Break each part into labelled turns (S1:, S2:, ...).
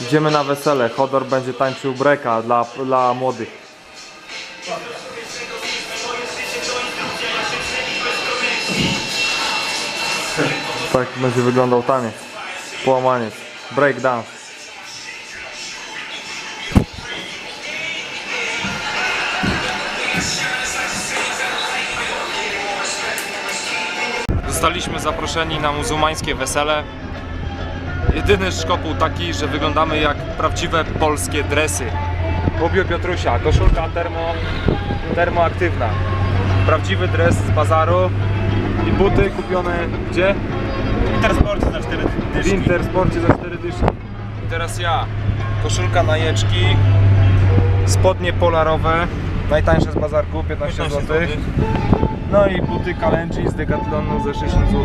S1: Idziemy na wesele. Hodor będzie tańczył breka dla, dla młodych. Tak będzie wyglądał taniec. Połamaniec. Break dance. Zostaliśmy zaproszeni na muzułmańskie wesele. Jedyny szkopuł taki, że wyglądamy jak prawdziwe polskie dresy. Ubiór Piotrusia, koszulka termo, termoaktywna. Prawdziwy dres z bazaru i buty kupione gdzie?
S2: Intersporcie za 4
S1: W
S2: dyszki.
S1: Intersporcie za 4 dyszki. I teraz ja. Koszulka na jeczki, spodnie polarowe, najtańsze z bazarku, 15,
S2: 15
S1: zł.
S2: złotych.
S1: No i buty Kalenji z Decathlonu za 60 zł.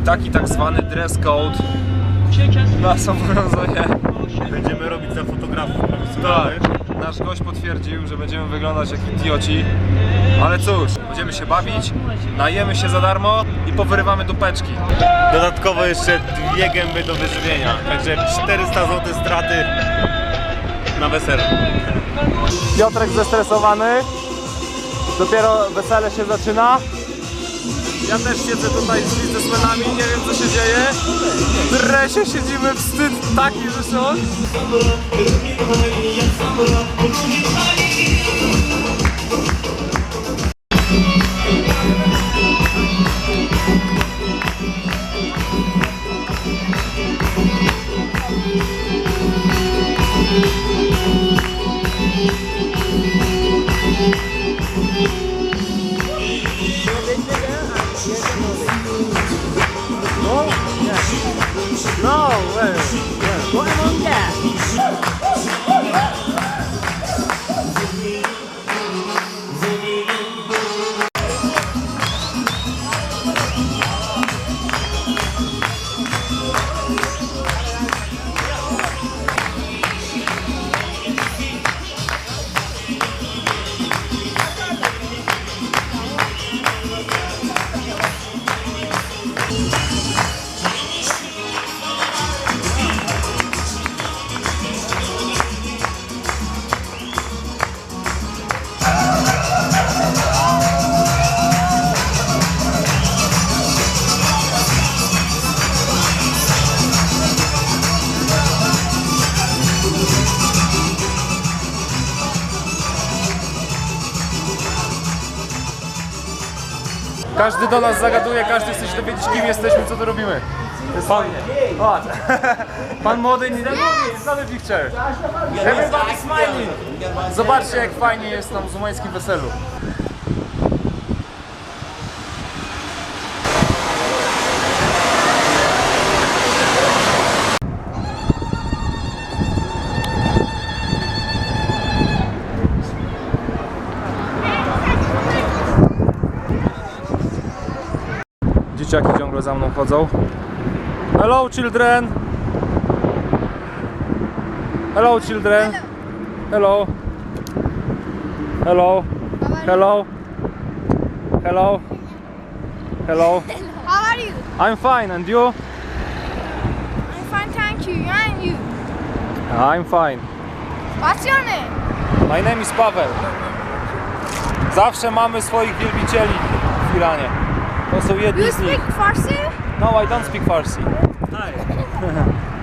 S1: I taki tak zwany dress code nas obowiązuje.
S2: Będziemy robić za fotografów
S1: Tak,
S2: profesjonalnych.
S1: nasz gość potwierdził, że będziemy wyglądać jak idioci. Ale cóż, będziemy się bawić, najemy się za darmo i powyrywamy dupeczki.
S2: Dodatkowo jeszcze dwie gęby do wyżywienia. Także 400 zł straty na weselu.
S1: Piotrek zestresowany. Dopiero wesele się zaczyna. Ja też siedzę tutaj z biznesmenami, nie wiem co się dzieje. W dresie siedzimy, wstyd taki, że szok. Każdy do nas zagaduje, każdy chce się dowiedzieć kim jesteśmy, co tu robimy. Pan, o, pan młody nie mówi, it's not a picture. Everybody smiling. Zobaczcie jak fajnie jest na muzułmańskim weselu. Dzieciaki ciągle za mną chodzą. Hello children! Hello children! Hello! Hello! Hello! Hello! Hello!
S3: How are you?
S1: I'm fine and you?
S3: I'm fine, thank you. And you?
S1: I'm fine.
S3: What's your name?
S1: My name is Paweł. Zawsze mamy swoich wielbicieli w Iranie. also we
S3: had
S1: Do you
S3: speak Farsi?
S1: No, I don't speak Farsi.
S2: Hi.